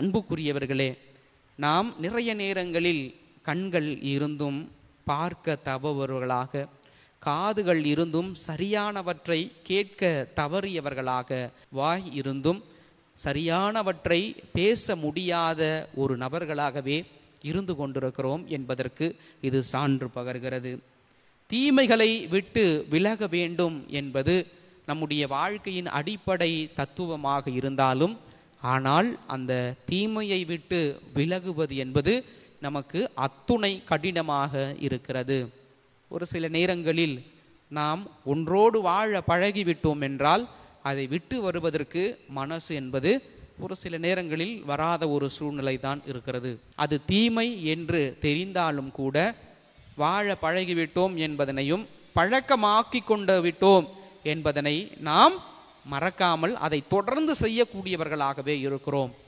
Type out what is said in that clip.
அன்புக்குரியவர்களே நாம் நிறைய நேரங்களில் கண்கள் இருந்தும் பார்க்க தவறுவர்களாக காதுகள் இருந்தும் சரியானவற்றை கேட்க தவறியவர்களாக வாய் இருந்தும் சரியானவற்றை பேச முடியாத ஒரு நபர்களாகவே இருந்து கொண்டிருக்கிறோம் என்பதற்கு இது சான்று பகர்கிறது. தீமைகளை விட்டு விலக வேண்டும் என்பது நம்முடைய வாழ்க்கையின் அடிப்படை தத்துவமாக இருந்தாலும் ஆனால் அந்த தீமையை விட்டு விலகுவது என்பது நமக்கு அத்துணை கடினமாக இருக்கிறது. ஒரு சில நேரங்களில் நாம் ஒன்றோடு வாழ பழகிவிட்டோம் என்றால் அதை விட்டு வருவதற்கு மனசு என்பது ஒரு சில நேரங்களில் வராத ஒரு சூழ்நிலை தான் இருக்கிறது. அது தீமை என்று தெரிந்தாலும் கூட வாழ பழகிவிட்டோம் என்பதனையும் பழக்கமாக்கி கொண்டு விட்டோம் என்பதனை நாம் மறக்காமல் அதை தொடர்ந்து செய்யக்கூடியவர்களாகவே இருக்கிறோம்.